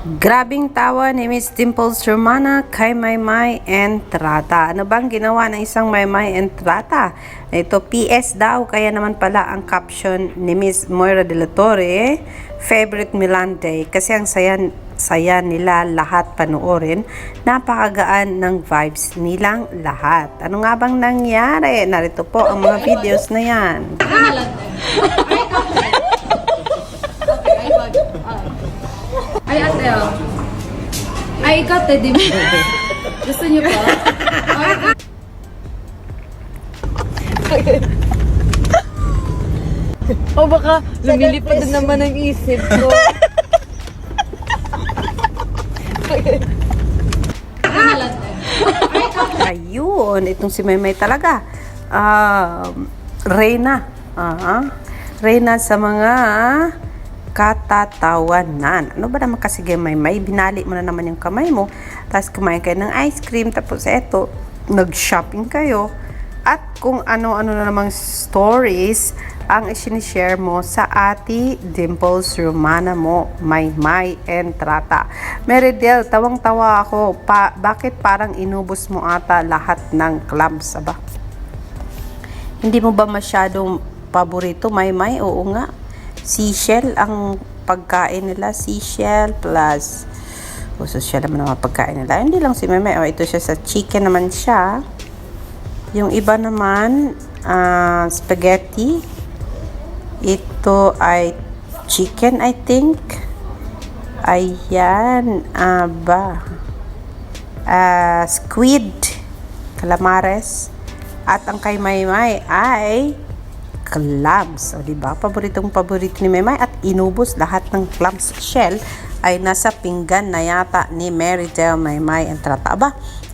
Grabing tawa ni Miss Dimples Romana kay Maymay Entrata. Ano bang ginawa ng isang Maymay Entrata? Ito PS daw, kaya naman pala ang caption ni Miss Moira de la Torre, favorite Milan Day. Kasi ang saya, saya nila lahat panoorin. Napakagaan ng vibes nilang lahat. Ano nga bang nangyari? Narito po ang mga videos na yan. Ay, ate, oh. Ay, ikaw, te, di ba? Gusto niyo po? O baka lumilipad naman ang isip ko. Ayun, itong si Maymay talaga. Ah, Reyna. Ah, Reyna sa mga katatawanan. Ano ba naman kasi kay Maymay? Binali mo na naman yung kamay mo. Tapos kumain kayo ng ice cream. Tapos eto, nag-shopping kayo. At kung ano-ano na namang stories ang isinishare mo sa ati Dimples Romana mo, Maymay Entrata. Meridel, tawang-tawa ako. Pa, bakit parang inubos mo ata lahat ng clubs, aba? Hindi mo ba masyadong paborito, Maymay? Oo nga. Seashell ang pagkain nila. Seashell plus o social naman ang mga pagkain nila. Hindi lang si Maymay. O, ito siya sa chicken naman siya. Yung iba naman, ah, spaghetti. Ito ay chicken, I think. Ayan, aba. Ah, squid, calamares. At ang kay Maymay ay clams. O, diba? Paboritong paborito ni Maymay. At inubos lahat ng clams shell ay nasa pinggan na yata ni Mary Del Maymay ang trata.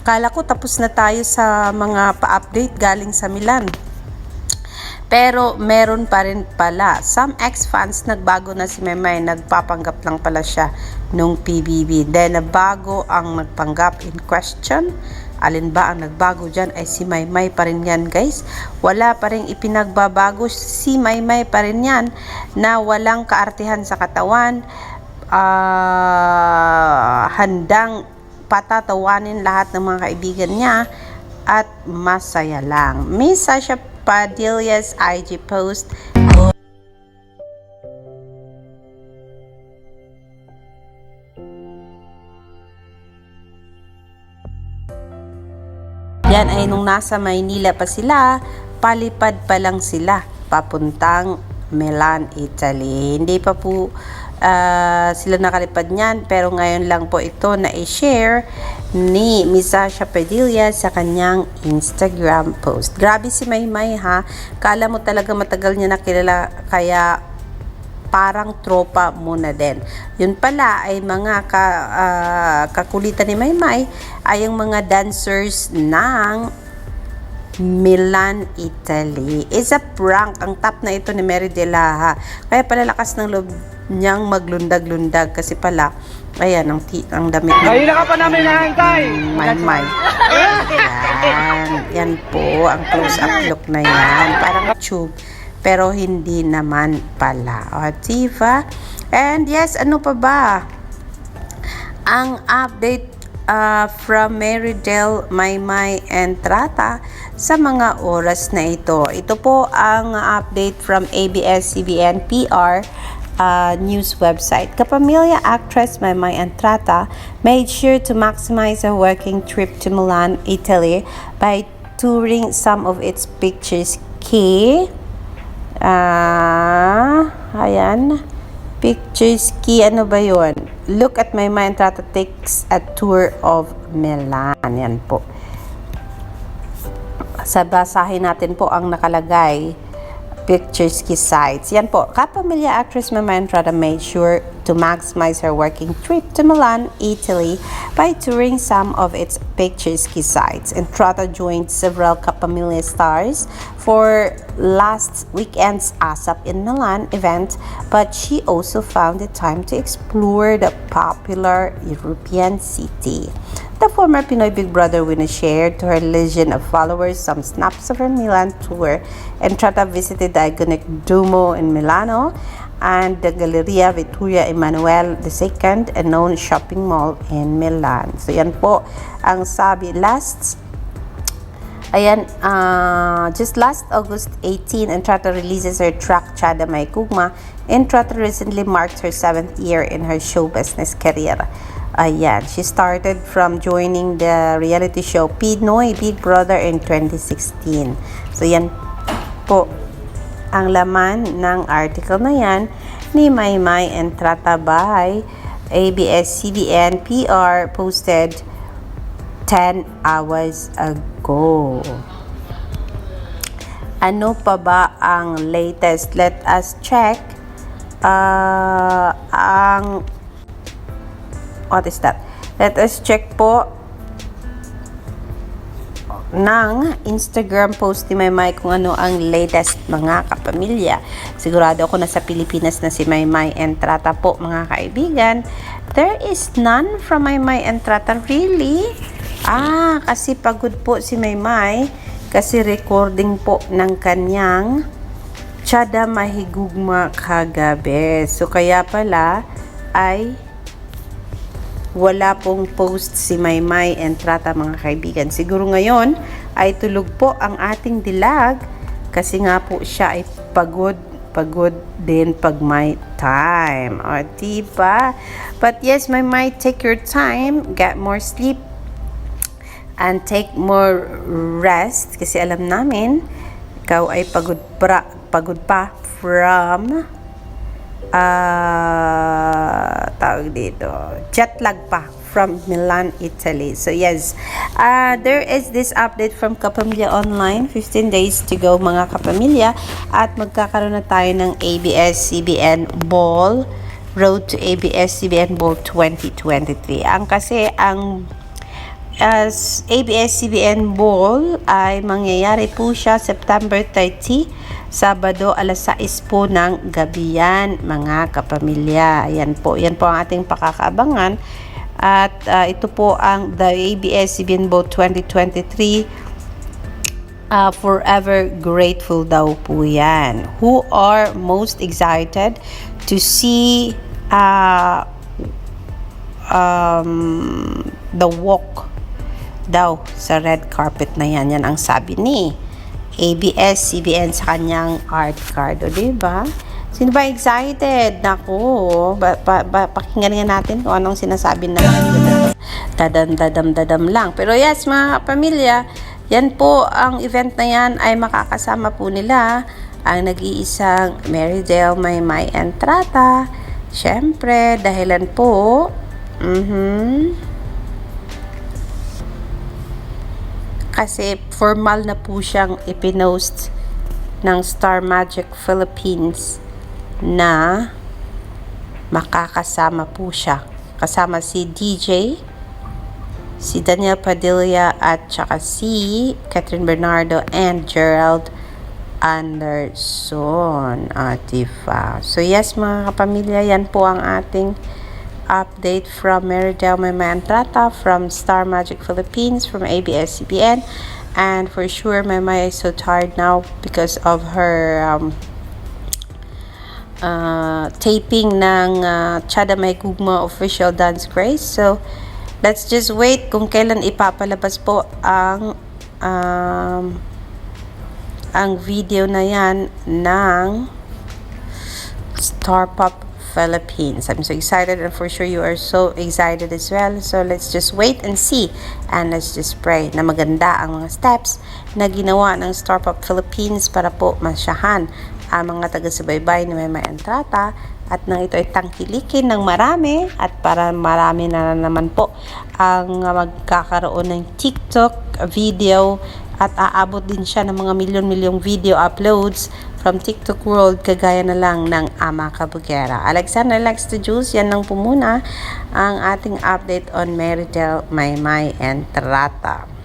Kala ko tapos na tayo sa mga pa-update galing sa Milan. Pero meron pa rin pala. Some ex-fans nagbago na si Memay. Nagpapanggap lang pala siya nung PBB. Then nabago ang nagpanggap in question. Alin ba ang nagbago dyan ay si Maymay pa rin yan guys. Wala pa rin ipinagbabago si Maymay pa rin yan na walang kaartihan sa katawan. Ah, handang patatawanin lahat ng mga kaibigan niya at masaya lang. Miss Sasha Padillas IG post Yan ay nung nasa Maynila pa sila, palipad pa lang sila papuntang Milan, Italy. Hindi pa po ah, sila nakalipad niyan pero ngayon lang po ito na i-share ni Miss Sasha Padilla sa kanyang Instagram post. Grabe si Maymay ha. Kala mo talaga matagal niya nakilala kaya parang tropa muna din. Yun pala ay mga ka, ah, kakulitan ni Maymay ay yung mga dancers ng Milan, Italy. Is a prank. Ang top na ito ni Mary de la Ha. Kaya pala lakas ng loob niyang maglundag-lundag kasi pala ayan ang, ti- ang damit ng Kanina ka pa namin nahintay! Maymay. Yan. Yan po ang close-up look na yan. Parang tube. Pero hindi naman pala. O, diba? And yes, ano pa ba? Ang update uh, from Mary Del Maymay and Trata sa mga oras na ito. Ito po ang update from ABS-CBN PR uh, news website. Kapamilya actress Maymay Entrata made sure to maximize her working trip to Milan, Italy by touring some of its pictures key. Ah, ayan. Pictures key, ano ba yon? Look at my mind, Trata takes a tour of Milan. Yan po. Sa basahin natin po ang nakalagay pictures sites. Yan po. Kapamilya actress Mama Entrada made sure to maximize her working trip to Milan, Italy by touring some of its pictures sites. Entrada joined several Kapamilya stars for last weekend's ASAP in Milan event, but she also found the time to explore the popular European city. The former Pinoy Big Brother winner shared to her legion of followers some snaps of her Milan tour. Entrata visited the iconic Duomo in Milano and the Galleria Vittoria Emanuele II, a known shopping mall in Milan. So yan po ang sabi last Ayan, uh, just last August 18, Entrata releases her track Chada May Kugma. Entrata recently marked her seventh year in her show business career. Ayan, she started from joining the reality show Pinoy Big Brother in 2016. So yan po ang laman ng article na yan ni Maymay Entrata by ABS-CBN PR posted 10 hours ago. Ano pa ba ang latest? Let us check. Uh, ang what is that? Let us check po ng Instagram post ni Maymay kung ano ang latest mga kapamilya. Sigurado ako na sa Pilipinas na si Maymay Entrata po mga kaibigan. There is none from Maymay Entrata really? Ah, kasi pagod po si Maymay kasi recording po ng kanyang Chada Mahigugma kagabi. So kaya pala ay wala pong post si Maymay Entrata mga kaibigan. Siguro ngayon ay tulog po ang ating dilag kasi nga po siya ay pagod pagod din pag may time. O, diba? But yes, Maymay, take your time, get more sleep, and take more rest kasi alam namin ikaw ay pagod pra, pagod pa from ah tawag dito. Jet lag pa from Milan, Italy. So yes, uh, there is this update from Kapamilya Online, 15 days to go mga kapamilya. At magkakaroon na tayo ng ABS-CBN Ball. Road to ABS-CBN Ball 2023. Ang kasi ang as ABS-CBN Ball ay mangyayari po siya September 30, Sabado alas 6 po ng gabi yan, mga kapamilya. Yan po, yan po ang ating pakakaabangan. At ah, ito po ang the ABS-CBN Ball 2023 uh, forever grateful daw po yan. Who are most excited to see uh, um, the walk daw sa red carpet na yan. Yan ang sabi ni ABS-CBN sa kanyang art card. O, diba? Sino ba excited? Naku, ba, ba, ba, pakinggan nga natin kung anong sinasabi na dadam, dadam, dadam lang. Pero yes, mga pamilya, yan po, ang event na yan ay makakasama po nila ang nag-iisang Marydale May May Entrata. Siyempre, dahilan po, mhm, kasi formal na po siyang ipinost ng Star Magic Philippines na makakasama po siya. Kasama si DJ, si Daniel Padilla at saka si Catherine Bernardo and Gerald Anderson. Ah, diba? So yes mga kapamilya, yan po ang ating update from Meridel Mamantrata from Star Magic Philippines from ABS-CBN and for sure Mama is so tired now because of her um, uh, taping ng uh, Chada May Gugma official dance grace so let's just wait kung kailan ipapalabas po ang um, ang video na yan ng Star Pop Philippines. I'm so excited and for sure you are so excited as well. So let's just wait and see and let's just pray na maganda ang mga steps na ginawa ng Star Pop Philippines para po masyahan ang mga taga-subaybay ni Mema Entrata at nang ito ay tangkilikin ng marami at para marami na naman po ang magkakaroon ng TikTok video at aabot din siya ng mga milyon-milyong video uploads from TikTok world kagaya na lang ng Ama Kabugera. Alexander Lex to Juice, yan lang po muna ang ating update on Meridel Maymay and Trata.